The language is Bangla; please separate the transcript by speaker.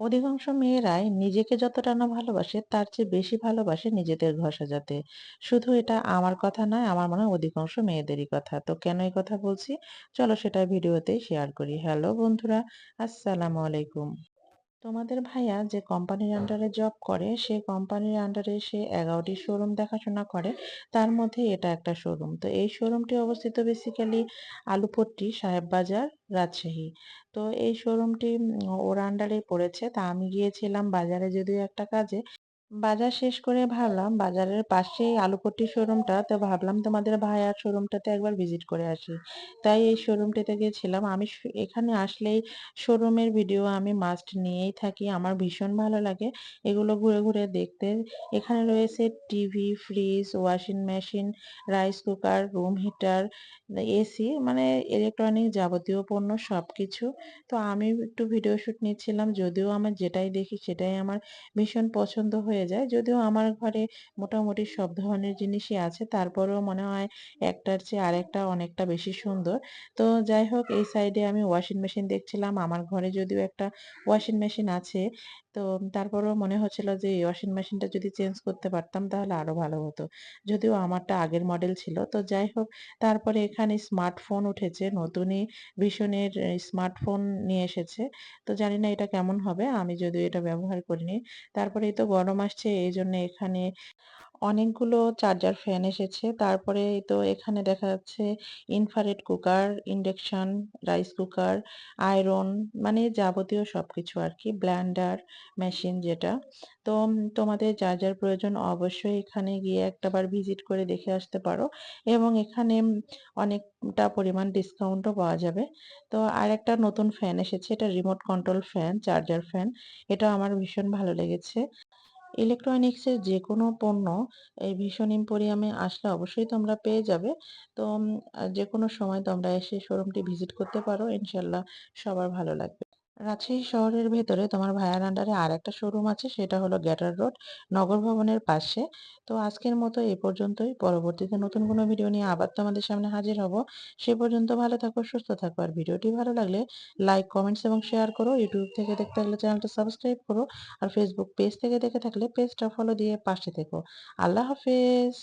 Speaker 1: অধিকাংশ মেয়েরাই নিজেকে যতটা না ভালোবাসে তার চেয়ে বেশি ভালোবাসে নিজেদের ঘর সাজাতে। শুধু এটা আমার কথা নয়, আমার মনে হয় অধিকাংশ মেয়েদেরই কথা। তো কেন এই কথা বলছি? চলো সেটা ভিডিওতেই শেয়ার করি। হ্যালো বন্ধুরা, আসসালামু আলাইকুম। তোমাদের ভাইয়া যে কোম্পানির আন্ডারে জব করে, সে কোম্পানির আন্ডারে সে এগারোটি শোরুম দেখাশোনা করে। তার মধ্যে এটা একটা শোরুম। তো এই শোরুমটি অবস্থিত বেসিক্যালি আলুপট্টি, সাহেববাজার, রাজশাহী। তো এই শোরুমটি ওর আন্ডারে পড়েছে। তা আমি গিয়েছিলাম বাজারে যদিও একটা কাজে। বাজার শেষ করে ভাবলাম বাজারের পাশেই আলুপট্টি শোরুমটা তো ভাবলাম তোমাদের ভাইয়ার শোরুমটাতে একবার ভিজিট করে আসি। তাই এই শোরুমটিতে গিয়েছিলাম। আমি এখানে আসলেই শোরুমের ভিডিও আমি মাস্ট নিয়েই থাকি। আমার ভীষণ ভালো লাগে এগুলো ঘুরে, ঘুরে দেখতে। এখানে রয়েছে TV, fridge, washing machine, rice cooker, room heater, AC মানে ইলেকট্রনিক যাবতীয় পণ্য সব কিছু তো আমি একটু ভিডিও শ্যুট নিচ্ছিলাম। যদিও আমার যেটাই দেখি সেটাই আমার ভীষণ পছন্দ হয়ে যায়। যদিও আমার ঘরে মোটামুটি সব ধরনের জিনিসই আছে। তারপরেও মনে হয় একটার চেয়ে আরেকটা অনেকটা বেশি সুন্দর। তো যাই হোক, এই সাইডে আমি ওয়াশিং মেশিন দেখছিলাম। আমার ঘরে যদিও একটা ওয়াশিং মেশিন আছে। তো তারপরেও মনে হচ্ছিল যে এই ওয়াশিং মেশিনটা যদি চেঞ্জ করতে পারতাম তাহলে আরও ভালো হতো। যদিও আমারটা আগের মডেল ছিল। তো যাই হোক, তারপরে এখানে স্মার্টফোন উঠেছে। নতুনই ভীষণের স্মার্টফোন নিয়ে এসেছে। তো জানি না এটা কেমন হবে। আমি যদিও এটা ব্যবহার করিনি। তারপরে এই তো গরম আসছে এই জন্য এখানে অনেকগুলো চার্জার ফ্যান এসেছে। তারপরে তো এখানে দেখা যাচ্ছে infrared cooker, induction, rice cooker, iron মানে যাবতীয় সব কিছু আর কি ব্ল্যান্ডার মেশিন যেটা। তো তোমাদের যার, যার প্রয়োজন অবশ্যই এখানে গিয়ে একটাবার ভিজিট করে দেখে আসতে পারো এবং এখানে অনেকটা পরিমাণ ডিসকাউন্টও পাওয়া যাবে। তো আর একটা নতুন ফ্যান এসেছে। এটা remote control fan, charger fan. এটা আমার ভীষণ ভালো লেগেছে। ইলেকট্রনিক্সের যে কোনো পণ্য এই ভীষণ এম্পোরিয়ামে আসলে অবশ্যই তোমরা পেয়ে যাবে। তো যে কোনো সময় তোমরা এসে শোরুমটি ভিজিট করতে পারো। ইনশাআল্লাহ সবার ভালো লাগবে। রাজশাহী শহরের ভেতরে তোমার ভায়ার আন্ডারে আরেকটা শোরুম আছে সেটা হলো গ্যাটার রোড, নগর ভবনের পাশে। তো আজকের মতো এ পর্যন্তই। পরবর্তীতে নতুন কোনো ভিডিও নিয়ে আবার তোমাদের সামনে হাজির হব। সে পর্যন্ত ভালো থাকো, সুস্থ থাকো। আর ভিডিওটি ভালো লাগলে লাইক, কমেন্টস এবং শেয়ার করো। ইউটিউব থেকে দেখতে থাকলে চ্যানেলটা সাবস্ক্রাইব করো। আর ফেসবুক পেজ থেকে দেখে থাকলে পেজটা ফলো দিয়ে পাশে থেকো। আল্লাহ হাফেজ।